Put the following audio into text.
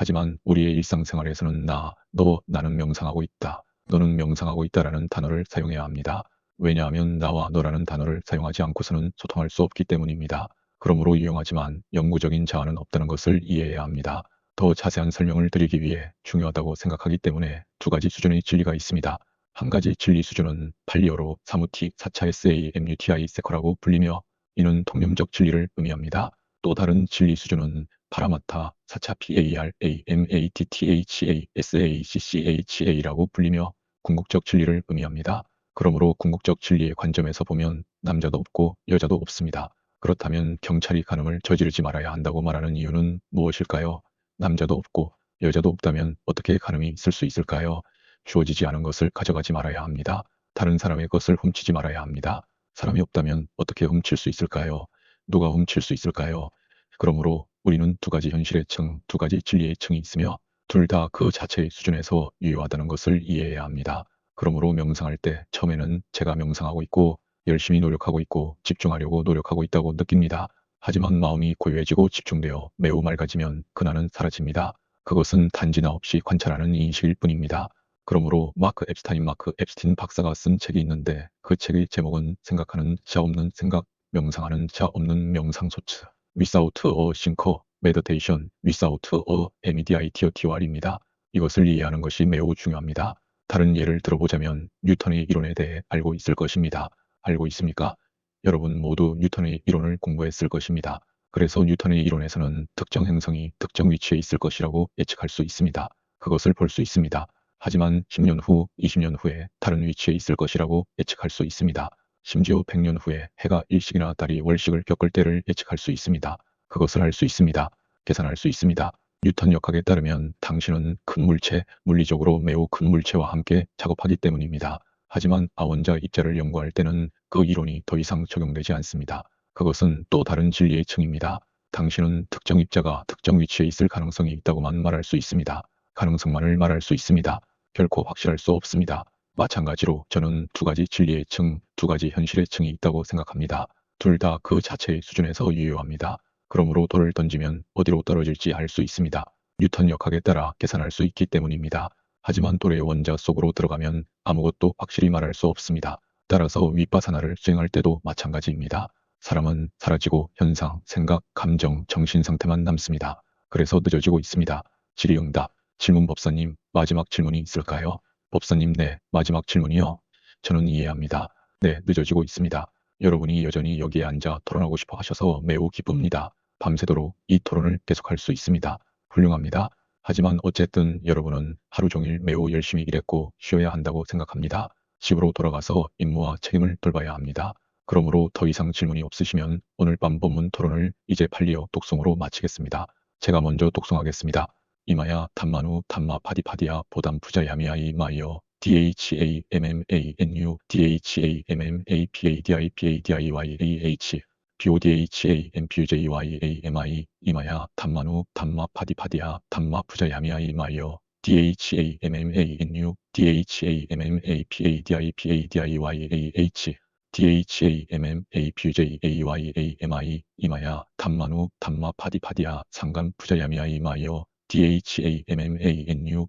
하지만 우리의 일상생활에서는 나, 너, 나는 명상하고 있다. 너는 명상하고 있다라는 단어를 사용해야 합니다. 왜냐하면 나와 너라는 단어를 사용하지 않고서는 소통할 수 없기 때문입니다. 그러므로 유용하지만 영구적인 자아는 없다는 것을 이해해야 합니다. 더 자세한 설명을 드리기 위해 중요하다고 생각하기 때문에 두 가지 수준의 진리가 있습니다. 한 가지 진리 수준은 팔리어로 사무티 4차 SAMUTI 세커라고 불리며 이는 통념적 진리를 의미합니다. 또 다른 진리 수준은 파라마타 4차 PAR AMATTHA SACCHA라고 불리며 궁극적 진리를 의미합니다. 그러므로 궁극적 진리의 관점에서 보면 남자도 없고 여자도 없습니다. 그렇다면 경찰이 간음을 저지르지 말아야 한다고 말하는 이유는 무엇일까요? 남자도 없고 여자도 없다면 어떻게 간음이 있을 수 있을까요? 주어지지 않은 것을 가져가지 말아야 합니다. 다른 사람의 것을 훔치지 말아야 합니다. 사람이 없다면 어떻게 훔칠 수 있을까요? 누가 훔칠 수 있을까요? 그러므로 우리는 두 가지 현실의 층, 두 가지 진리의 층이 있으며 둘 다 그 자체의 수준에서 유효하다는 것을 이해해야 합니다. 그러므로 명상할 때 처음에는 제가 명상하고 있고 열심히 노력하고 있고 집중하려고 노력하고 있다고 느낍니다. 하지만 마음이 고요해지고 집중되어 매우 맑아지면 그날은 사라집니다. 그것은 단지나 없이 관찰하는 인식일 뿐입니다. 그러므로 마크 앱스타인 마크 앱스틴 박사가 쓴 책이 있는데 그 책의 제목은 생각하는 자 없는 생각, 명상하는 자 없는 명상 소츠, Without a Thinker, Meditation, Without a Mediator입니다. 이것을 이해하는 것이 매우 중요합니다. 다른 예를 들어보자면 뉴턴의 이론에 대해 알고 있을 것입니다. 알고 있습니까? 여러분 모두 뉴턴의 이론을 공부했을 것입니다. 그래서 뉴턴의 이론에서는 특정 행성이 특정 위치에 있을 것이라고 예측할 수 있습니다. 그것을 볼 수 있습니다. 하지만 10년 후, 20년 후에 다른 위치에 있을 것이라고 예측할 수 있습니다. 심지어 100년 후에 해가 일식이나 달이 월식을 겪을 때를 예측할 수 있습니다. 그것을 할수 있습니다. 계산할 수 있습니다. 뉴턴 역학에 따르면 당신은 큰 물체, 물리적으로 매우 큰 물체와 함께 작업하기 때문입니다. 하지만 아원자 입자를 연구할 때는 그 이론이 더 이상 적용되지 않습니다. 그것은 또 다른 진리의 층입니다. 당신은 특정 입자가 특정 위치에 있을 가능성이 있다고만 말할 수 있습니다. 가능성만을 말할 수 있습니다. 결코 확실할 수 없습니다. 마찬가지로 저는 두 가지 진리의 층, 두 가지 현실의 층이 있다고 생각합니다. 둘 다 그 자체의 수준에서 유효합니다. 그러므로 돌을 던지면 어디로 떨어질지 알 수 있습니다. 뉴턴 역학에 따라 계산할 수 있기 때문입니다. 하지만 돌의 원자 속으로 들어가면 아무것도 확실히 말할 수 없습니다. 따라서 윗바사나를 수행할 때도 마찬가지입니다. 사람은 사라지고 현상, 생각, 감정, 정신 상태만 남습니다. 그래서 늦어지고 있습니다. 질의응답, 질문 법사님, 마지막 질문이 있을까요? 법사님, 네, 마지막 질문이요. 저는 이해합니다. 네, 늦어지고 있습니다. 여러분이 여전히 여기에 앉아 토론하고 싶어 하셔서 매우 기쁩니다. 밤새도록 이 토론을 계속할 수 있습니다. 훌륭합니다. 하지만 어쨌든 여러분은 하루 종일 매우 열심히 일했고 쉬어야 한다고 생각합니다. 집으로 돌아가서 임무와 책임을 돌봐야 합니다. 그러므로 더 이상 질문이 없으시면 오늘 밤 본문 토론을 이제 팔리어 독송으로 마치겠습니다. 제가 먼저 독송하겠습니다. 이마야 탐마누 탐마 파디파디야 보담 푸자야미야 이마이어 DHAMMANU DHAMMAPADIPADIYAH BODHAMPUJYAMI 이마야 탐마누 탐마 파디파디야 탐마 푸자야미야 이마이어 DHAMMANU DHAMMAPADIPADIYAH DHAMMAPUJAYAMI 이마야 탐마누 탐마 파디파디야 상간 푸자야미야 이마이어 THAMMANU,